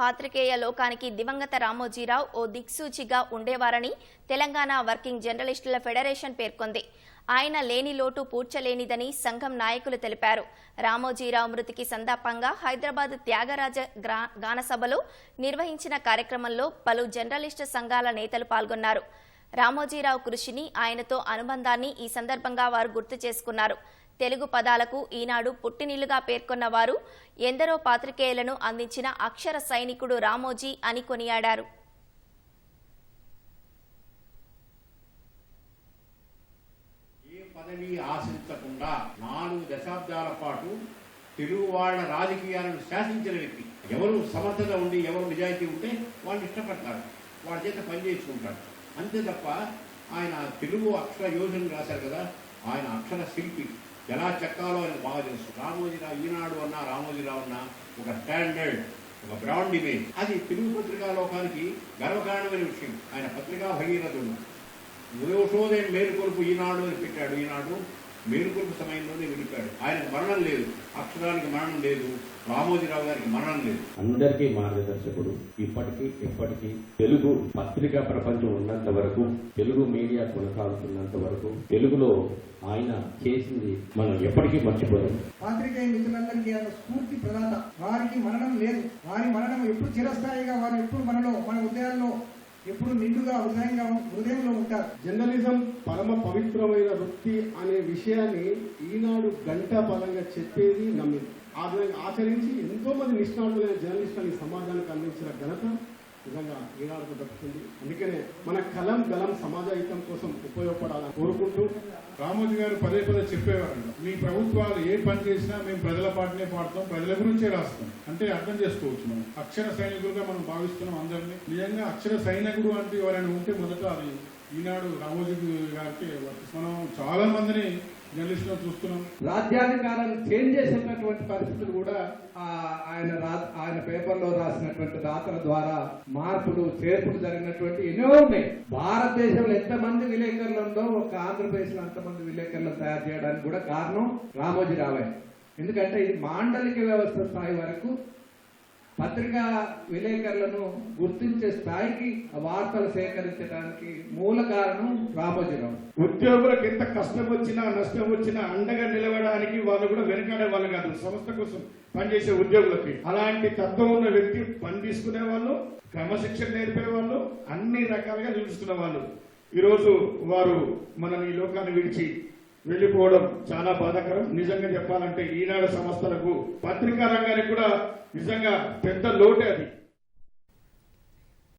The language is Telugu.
పాత్రికేయ లోకానికి దివంగత రామోజీరావు ఓ దిక్సూచిగా ఉండేవారని తెలంగాణ వర్కింగ్ జర్నలిస్టుల ఫెడరేషన్ పేర్కొంది. ఆయన లేని లోటు పూడ్చలేనిదని సంఘం నాయకులు తెలిపారు. రామోజీరావు మృతికి సందర్భంగా హైదరాబాద్ త్యాగరాజ గానసభలో నిర్వహించిన కార్యక్రమంలో పలు జర్నలిస్టు సంఘాల నేతలు పాల్గొన్నారు. రామోజీరావు కృషిని ఆయనతో అనుబంధాన్ని ఈ సందర్భంగా వారు గుర్తు చేసుకున్నారు. తెలుగు పదాలకు ఈనాడు పుట్టినిల్లుగా పేర్కొన్న వారు ఎందరో పాత్రికేయులను అందించిన అక్షర సైనికుడు రామోజీ అని కొనియాడారు. పదవి ఆశించకుండా నాలుగు దశాబ్దాల పాటు తెలుగు వాళ్ళ రాజకీయాలను శాసించిన వ్యక్తి. ఎవరు సమర్థత ఉండి ఎవరు నిజాయితీ ఉంటే వాళ్ళు ఇష్టపడతారు. వాళ్ళ చేత పని చేసుకుంటారు. అంతే తప్ప ఆయన తెలుగు అక్షర యోజన రాశారు కదా ఆయన అక్షర శిల్పి. ఎలా చెక్కాలో ఆయన బాగా తెలుసు. రామోజీరావు ఈనాడు అన్న రామోజీరావు అన్నా ఒక స్టాండర్డ్ ఒక బ్రాండ్ ఇమేజ్ అది తెలుగు పత్రికా లోకానికి గర్వకారణమైన విషయం. ఆయన పత్రికా భగీరథుడు. ఉదయోషోదయం మేలుకొలుపు ఈనాడు అని పెట్టాడు. ఈనాడు మేలుకొలుపు సమయంలోనే వెళ్ళిపోయాడు ఆయనకు మరణం లేదు. అక్షరానికి మరణం లేదు. రామోజీరావు గారికి మరణం లేదు. అందరికీ మార్గదర్శకుడు. ఇప్పటికీ ఎప్పటికీ తెలుగు పత్రికా ప్రపంచం ఉన్నంత వరకు తెలుగు మీడియా కొనసాగుతున్నంత వరకు తెలుగులో ఆయన చేసింది మనం ఎప్పటికీ మర్చిపోలేం. పాత్రికేయ మిత్రులందరికీ ఆయన స్ఫూర్తి ప్రదాత. వారికి మరణం లేదు. వారి మరణం ఎప్పుడు చిరస్థాయిగా వారు ఎప్పుడు మనలో మన హృదయాల్లో ఎప్పుడు నిండుగా హృదయంగా హృదయంలో ఉంటారు. జర్నలిజం పరమ పవిత్రమైన వృత్తి అనే విషయాన్ని ఈనాడు గంట పరంగా చెప్పేది నమ్మింది. ఆ విధంగా ఆచరించి ఎంతో మంది నిష్ణాతులైన జర్నలిస్టులని సమాజానికి అందించిన ఘనత నిజంగా ఈనాడుకు దక్కుతుంది అందుకనే మన కలం గలం సమాజహితం కోసం ఉపయోగపడాలని కోరుకుంటూ రామోజీ గారు పదే పదే చెప్పేవారు. మీ ప్రభుత్వాలు ఏ పని చేసినా మేము ప్రజల పాటనే పాడతాం ప్రజల గురించే రాస్తాం. అంటే అర్థం చేసుకోవచ్చు మనం. అక్షర సైనికులుగా మనం భావిస్తున్నాం అందరినీ. నిజంగా అక్షర సైనికుడు అంటే ఎవరైనా ఉంటే మొదట అది ఈనాడు రామోజీ గారికి మనం చాలా మందిని జర్నలిస్టులు చూస్తున్నాం. రాజ్యాంగాలను చేంజ్ చేసినటువంటి పరిస్థితులు కూడా ఆయన ఆయన పేపర్లో రాసినటువంటి రాతల ద్వారా మార్పులు చేర్పులు జరిగినటువంటి ఎన్నో ఉన్నాయి. భారతదేశంలో ఎంతమంది విలేకరులు ఉందో ఒక ఆంధ్రప్రదేశ్లో అంతమంది విలేకరులను తయారు చేయడానికి కూడా కారణం రామోజీ రామోజీరావే ఎందుకంటే ఇది మాండలిక వ్యవస్థ స్థాయి వరకు పత్రికా విలేకరులను గుర్తించే స్థాయికి వార్తలు సేకరించడానికి మూల కారణం రామోజీరావు. ఉద్యోగులకు ఎంత కష్టం వచ్చినా నష్టం వచ్చినా అండగా నిలవడానికి వాళ్ళు కూడా వెనకాడే వాళ్ళు కాదు సంస్థ కోసం పనిచేసే ఉద్యోగులకి. అలాంటి తత్వం ఉన్న వ్యక్తి పని తీసుకునే వాళ్ళు క్రమశిక్షణ నేర్పే వాళ్ళు అన్ని రకాలుగా చూపిస్తున్న వాళ్ళు. ఈరోజు వారు మనం ఈ లోకాన్ని విడిచి వెళ్ళిపోవడం చాలా బాధాకరం. నిజంగా చెప్పాలంటే ఈనాడు సంస్థలకు పత్రికా రంగానికి కూడా నిజంగా పెద్ద లోటే అది.